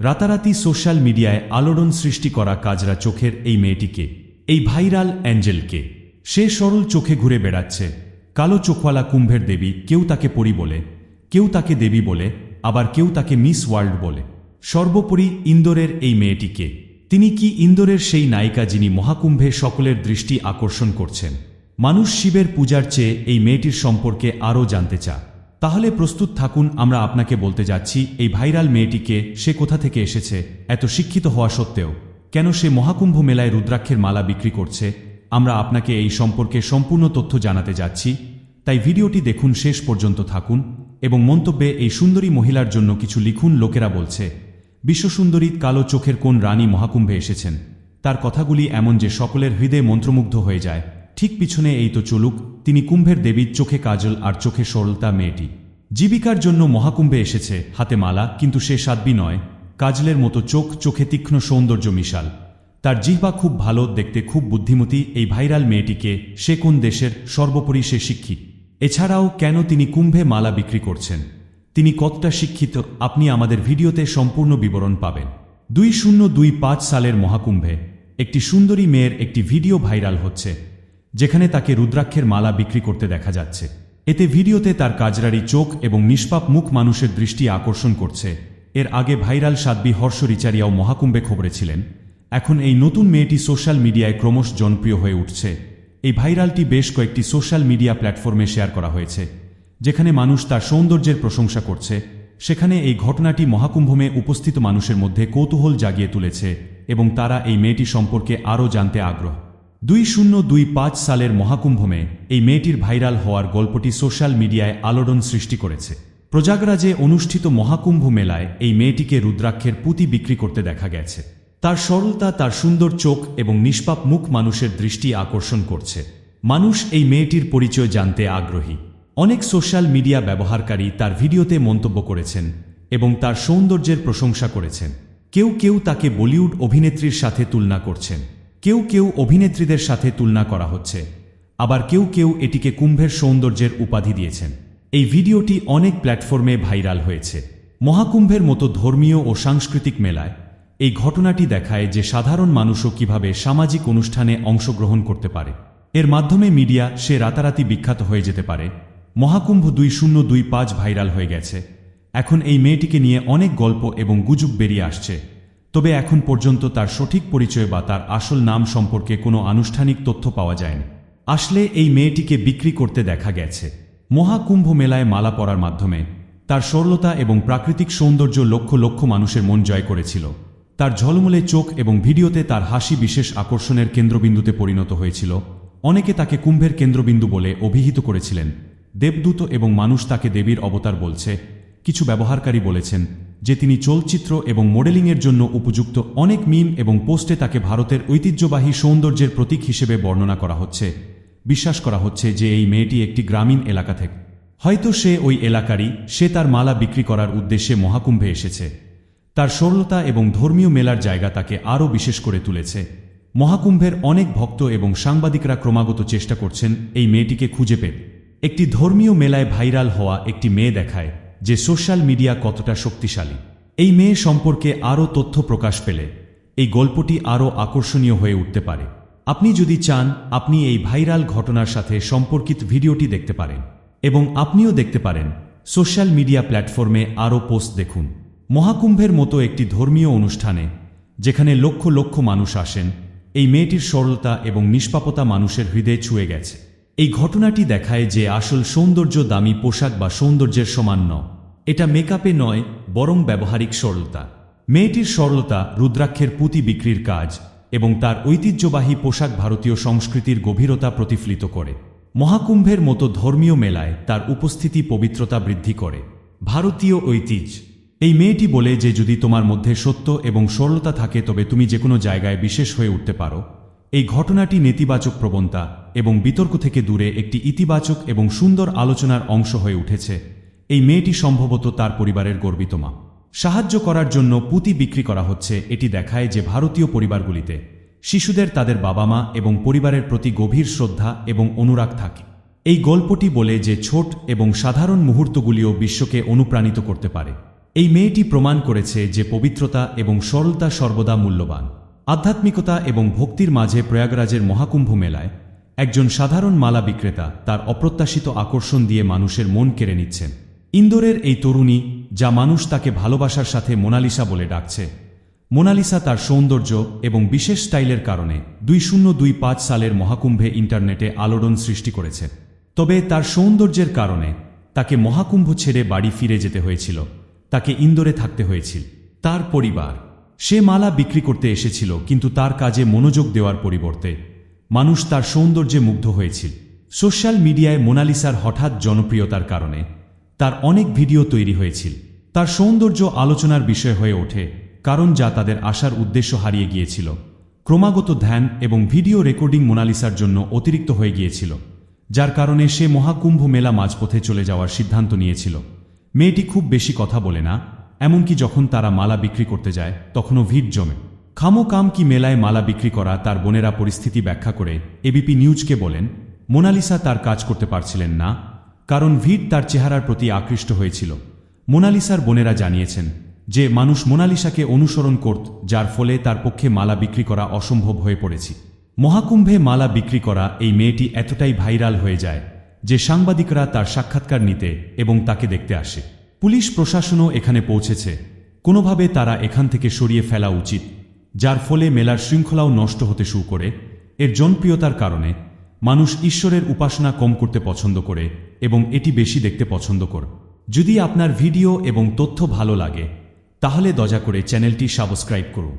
রাতারাতি সোশ্যাল মিডিয়ায় আলোড়ন সৃষ্টি করা কাজরা চোখের এই মেয়েটিকে, এই ভাইরাল অ্যাঞ্জেলকে। সে সরল চোখে ঘুরে বেড়াচ্ছে। কালো চোখওয়ালা কুম্ভের দেবী কেউ তাকে পরি বলে, কেউ তাকে দেবী বলে, আবার কেউ তাকে মিস ওয়ার্ল্ড বলে। সর্বোপরি ইন্দোরের এই মেয়েটিকে। তিনি কি ইন্দোরের সেই নায়িকা যিনি মহাকুম্ভে সকলের দৃষ্টি আকর্ষণ করছেন? মানুষ শিবের পূজার চেয়ে এই মেয়েটির সম্পর্কে আরও জানতে চা তাহলে প্রস্তুত থাকুন, আমরা আপনাকে বলতে যাচ্ছি, এই ভাইরাল মেয়েটিকে সে কোথা থেকে এসেছে, এত শিক্ষিত হওয়া সত্ত্বেও। কেন সে মহাকুম্ভ মেলায় রুদ্রাক্ষের মালা বিক্রি করছে? আমরা আপনাকে এই সম্পর্কে সম্পূর্ণ তথ্য জানাতে যাচ্ছি। তাই ভিডিওটি দেখুন, শেষ পর্যন্ত থাকুন এবং মন্তব্যে এই সুন্দরী মহিলার জন্য কিছু লিখুন, লোকেরা বলছে বিশ্বসুন্দরী কালো চোখের কোন রানী মহাকুম্ভে এসেছেন? তার কথাগুলি এমন যে সকলের হৃদয়ে মন্ত্রমুগ্ধ হয়ে যায়। ঠিক পিছনে এই তো চলুক, তিনি কুম্ভের দেবীর চোখে কাজল আর চোখে সরলতা মেয়েটি। জীবিকার জন্য মহাকুম্ভে এসেছে, হাতে মালা, কিন্তু সে সাধ্বী নয়। কাজলের মতো চোখ, চোখে তীক্ষ্ণ সৌন্দর্য মিশাল। তার জিহ্বা খুব ভালো, দেখতে খুব বুদ্ধিমতী এই ভাইরাল মেয়েটিকে সে কোন দেশের সর্বোপরি সে শিক্ষিত এছাড়াও কেন তিনি কুম্ভে মালা বিক্রি করছেন? তিনি কতটা শিক্ষিত, আপনি আমাদের ভিডিওতে সম্পূর্ণ বিবরণ পাবেন। দুই শূন্য দুই পাঁচ সালের মহাকুম্ভে একটি সুন্দরী মেয়ের একটি ভিডিও ভাইরাল হচ্ছে, যেখানে তাকে রুদ্রাক্ষের মালা বিক্রি করতে দেখা যাচ্ছে। এতে ভিডিওতে তার কাজরারি চোখ এবং নিষ্পাপ মুখ মানুষের দৃষ্টি আকর্ষণ করছে। এর আগে ভাইরাল সাধ্বী হর্ষ রিচারিয়াও মহাকুম্ভে খবরে ছিলেন। এখন এই নতুন মেয়েটি সোশ্যাল মিডিয়ায় ক্রমশ জনপ্রিয় হয়ে উঠছে। এই ভাইরালটি বেশ কয়েকটি সোশ্যাল মিডিয়া প্ল্যাটফর্মে শেয়ার করা হয়েছে, যেখানে মানুষ তার সৌন্দর্যের প্রশংসা করছে। সেখানে এই ঘটনাটি মহাকুম্ভমে উপস্থিত মানুষের মধ্যে কৌতূহল জাগিয়ে তুলেছে এবং তারা এই মেয়েটি সম্পর্কে আরও জানতে আগ্রহ। দুই শূন্য দুই পাঁচ সালের মহাকুম্ভমে এই মেয়েটির ভাইরাল হওয়ার গল্পটি সোশ্যাল মিডিয়ায় আলোড়ন সৃষ্টি করেছে। প্রজাগরাজে অনুষ্ঠিত মহাকুম্ভ মেলায় এই মেয়েটিকে রুদ্রাক্ষের পুঁতি বিক্রি করতে দেখা গেছে। তার সরলতা, তার সুন্দর চোখ এবং নিষ্পাপ মুখ মানুষের দৃষ্টি আকর্ষণ করছে। মানুষ এই মেয়েটির পরিচয় জানতে আগ্রহী। অনেক সোশ্যাল মিডিয়া ব্যবহারকারী তার ভিডিওতে মন্তব্য করেছেন এবং তার সৌন্দর্যের প্রশংসা করেছেন। কেউ কেউ তাকে বলিউড অভিনেত্রীর সাথে তুলনা করছেন। কেউ কেউ অভিনেত্রীদের সাথে তুলনা করা হচ্ছে। আবার কেউ কেউ এটিকে কুম্ভের সৌন্দর্যের উপাধি দিয়েছেন। এই ভিডিওটি অনেক প্ল্যাটফর্মে ভাইরাল হয়েছে। মহাকুম্ভের মতো ধর্মীয় ও সাংস্কৃতিক মেলায় এই ঘটনাটি দেখায় যে সাধারণ মানুষও কীভাবে সামাজিক অনুষ্ঠানে অংশগ্রহণ করতে পারে। এর মাধ্যমে মিডিয়া সে রাতারাতি বিখ্যাত হয়ে যেতে পারে। মহাকুম্ভ দুই শূন্য দুই পাঁচ ভাইরাল হয়ে গেছে। এখন এই মেয়েটিকে নিয়ে অনেক গল্প এবং গুজব বেরিয়ে আসছে। তবে এখন পর্যন্ত তার সঠিক পরিচয় বা তার আসল নাম সম্পর্কে কোনো আনুষ্ঠানিক তথ্য পাওয়া যায়নি। আসলে এই মেয়েটিকে বিক্রি করতে দেখা গেছে। মহাকুম্ভ মেলায় মালা পরার মাধ্যমে তার সরলতা এবং প্রাকৃতিক সৌন্দর্য লক্ষ লক্ষ মানুষের মন জয় করেছিল। তার ঝলমলে চোখ এবং ভিডিওতে তার হাসি বিশেষ আকর্ষণের কেন্দ্রবিন্দুতে পরিণত হয়েছিল। অনেকে তাকে কুম্ভের কেন্দ্রবিন্দু বলে অভিহিত করেছিলেন। দেবদূত এবং মানুষ তাকে দেবীর অবতার বলছে, কিছু ব্যবহারকারী বলেছেন যে তিনি চলচ্চিত্র এবং মডেলিংয়ের জন্য উপযুক্ত অনেক মিম এবং পোস্টে তাকে ভারতের ঐতিহ্যবাহী সৌন্দর্যের প্রতীক হিসেবে বর্ণনা করা হচ্ছে। বিশ্বাস করা হচ্ছে যে এই মেয়েটি একটি গ্রামীণ এলাকা থেকে। হয়তো সে ওই এলাকারই, সে তার মালা বিক্রি করার উদ্দেশ্যে মহাকুম্ভে এসেছে। তার সরলতা এবং ধর্মীয় মেলার জায়গা তাকে আরও বিশেষ করে তুলেছে। মহাকুম্ভের অনেক ভক্ত এবং সাংবাদিকরা ক্রমাগত চেষ্টা করছেন এই মেয়েটিকে খুঁজে পেতে। একটি ধর্মীয় মেলায় ভাইরাল হওয়া একটি মেয়ে দেখায়। যে সোশ্যাল মিডিয়া কতটা শক্তিশালী। এই মেয়ে সম্পর্কে আরও তথ্য প্রকাশ পেলে এই গল্পটি আরও আকর্ষণীয় হয়ে উঠতে পারে। আপনি যদি চান, আপনি এই ভাইরাল ঘটনার সাথে সম্পর্কিত ভিডিওটি দেখতে পারেন এবং আপনিও দেখতে পারেন সোশ্যাল মিডিয়া প্ল্যাটফর্মে আরও পোস্ট দেখুন। মহাকুম্ভের মতো একটি ধর্মীয় অনুষ্ঠানে, যেখানে লক্ষ লক্ষ মানুষ আসেন, এই মেয়েটির সরলতা এবং নিষ্পাপতা মানুষের হৃদয়ে ছুঁয়ে গেছে। এই ঘটনাটি দেখায় যে আসল সৌন্দর্য দামি পোশাক বা সৌন্দর্যের সমান ন এটা মেকআপে নয়, বরং ব্যবহারিক সরলতা। মেয়েটির সরলতা রুদ্রাক্ষের পুঁতি বিক্রির কাজ এবং তার ঐতিহ্যবাহী পোশাক ভারতীয় সংস্কৃতির গভীরতা প্রতিফলিত করে। মহাকুম্ভের মতো ধর্মীয় মেলায় তার উপস্থিতি পবিত্রতা বৃদ্ধি করে। ভারতীয় ঐতিহ্য। এই মেয়েটি বলে যে যদি তোমার মধ্যে সত্য এবং সরলতা থাকে, তবে তুমি যে কোনো জায়গায় বিশেষ হয়ে উঠতে পারো। এই ঘটনাটি নেতিবাচক প্রবণতা এবং বিতর্ক থেকে দূরে একটি ইতিবাচক এবং সুন্দর আলোচনার অংশ হয়ে উঠেছে। এই মেয়েটি সম্ভবত তার পরিবারের গর্বিত মা। সাহায্য করার জন্য পুঁতি বিক্রি করা হচ্ছে এটি দেখায় যে ভারতীয় পরিবারগুলিতে শিশুদের তাদের বাবা মা এবং পরিবারের প্রতি গভীর শ্রদ্ধা এবং অনুরাগ থাকে। এই গল্পটি বলে যে ছোট এবং সাধারণ মুহূর্তগুলিও বিশ্বকে অনুপ্রাণিত করতে পারে। এই মেয়েটি প্রমাণ করেছে যে পবিত্রতা এবং সরলতা সর্বদা মূল্যবান। আধ্যাত্মিকতা এবং ভক্তির মাঝে প্রয়াগরাজের মহাকুম্ভ মেলায় একজন সাধারণ মালা বিক্রেতা তার অপ্রত্যাশিত আকর্ষণ দিয়ে মানুষের মন কেড়ে নিচ্ছেন। ইন্দোরের এই তরুণী, যা মানুষ তাকে ভালোবাসার সাথে মোনালিসা বলে ডাকছে, মোনালিসা তার সৌন্দর্য এবং বিশেষ স্টাইলের কারণে দুই শূন্য দুই পাঁচ সালের মহাকুম্ভে ইন্টারনেটে আলোড়ন সৃষ্টি করেছে। তবে তার সৌন্দর্যের কারণে তাকে মহাকুম্ভ ছেড়ে বাড়ি ফিরে যেতে হয়েছিল। তাকে ইন্দোরে থাকতে হয়েছিল। তার পরিবার সে মালা বিক্রি করতে এসেছিল, কিন্তু তার কাজে মনোযোগ দেওয়ার পরিবর্তে মানুষ তার সৌন্দর্যে মুগ্ধ হয়েছিল। সোশ্যাল মিডিয়ায় মোনালিসার হঠাৎ জনপ্রিয়তার কারণে তার অনেক ভিডিও তৈরি হয়েছিল। তার সৌন্দর্য আলোচনার বিষয় হয়ে ওঠে কারণ যা তাদের আসার উদ্দেশ্য হারিয়ে গিয়েছিল। ক্রমাগত ধ্যান এবং ভিডিও রেকর্ডিং মোনালিসার জন্য অতিরিক্ত হয়ে গিয়েছিল, যার কারণে সে মহাকুম্ভ মেলা মাঝপথে চলে যাওয়ার সিদ্ধান্ত নিয়েছিল। মেয়েটি খুব বেশি কথা বলে না এমনকি যখন তারা মালা বিক্রি করতে যায়, তখনও ভিড় জমে। খামো কাম কি মেলায় মালা বিক্রি করা তার বোনেরা পরিস্থিতি ব্যাখ্যা করে এবিপি নিউজকে বলেন, মোনালিসা তার কাজ করতে পারছিলেন না, কারণ ভিড় তার চেহারার প্রতি আকৃষ্ট হয়েছিল। মোনালিসার বোনেরা জানিয়েছেন যে, মানুষ মোনালিসাকে অনুসরণ করত, যার ফলে তার পক্ষে মালা বিক্রি করা অসম্ভব হয়ে পড়েছি। মহাকুম্ভে মালা বিক্রি করা এই মেয়েটি এতটাই ভাইরাল হয়ে যায় যে, সাংবাদিকরা তার সাক্ষাৎকার নিতে এবং তাকে দেখতে আসে। পুলিশ প্রশাসনও এখানে পৌঁছেছে। কোনোভাবে তারা এখান থেকে সরিয়ে ফেলা উচিত, যার ফলে মেলার শৃঙ্খলাও নষ্ট হতে শুরু করে। এর জনপ্রিয়তার কারণে মানুষ ঈশ্বরের উপাসনা কম করতে পছন্দ করে এবং এটি বেশি দেখতে পছন্দ কর। যদি আপনার ভিডিও এবং তথ্য ভালো লাগে, তাহলে দজা করে চ্যানেলটি সাবস্ক্রাইব করুন।